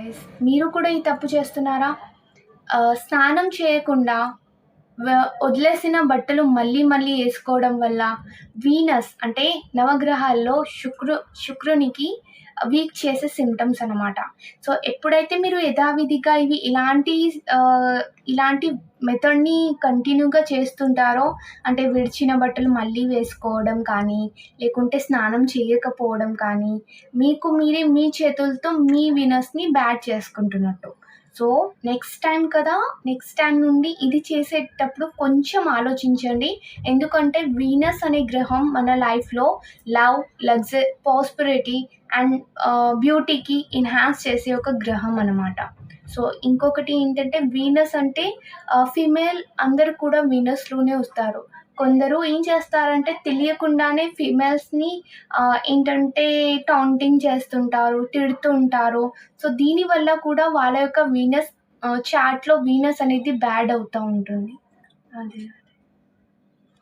Guys మీరు కూడా ఈ తప్పు చేస్తున్నారా? స్నానం చేయకుండా వదిలేసిన బట్టలు మళ్ళీ మళ్ళీ వేసుకోవడం వల్ల వీనస్ అంటే నవగ్రహాల్లో శుక్రు శుక్రునికి వీక్ చేసే సిమ్టమ్స్ అనమాట సో ఎప్పుడైతే మీరు యథావిధిగా ఇవి ఇలాంటి ఇలాంటి మెథడ్ని కంటిన్యూగా చేస్తుంటారో అంటే విడిచిన బట్టలు మళ్ళీ వేసుకోవడం కానీ లేకుంటే స్నానం చేయకపోవడం కానీ మీకు మీరే మీ చేతులతో మీ వినస్ని బ్యాడ్ చేసుకుంటున్నట్టు. సో నెక్స్ట్ టైం కదా నెక్స్ట్ టైం నుండి ఇది చేసేటప్పుడు కొంచెం ఆలోచించండి. ఎందుకంటే వీనస్ అనే గ్రహం మన లైఫ్లో లవ్ లగ్జ పాస్పిరిటీ అండ్ బ్యూటీకి ఎన్హాన్స్ చేసే ఒక గ్రహం అనమాట సో ఇంకొకటి ఏంటంటే వీనస్ అంటే uh, ఫీమేల్ అందరు కూడా వీనస్లోనే వస్తారు. కొందరు ఏం చేస్తారంటే తెలియకుండానే ఫీమేల్స్ని ఏంటంటే టౌంటింగ్ చేస్తుంటారు తిడుతుంటారు. సో దీనివల్ల కూడా వాళ్ళ యొక్క వీనస్ చాట్లో వీనస్ అనేది బ్యాడ్ అవుతూ ఉంటుంది. అదే.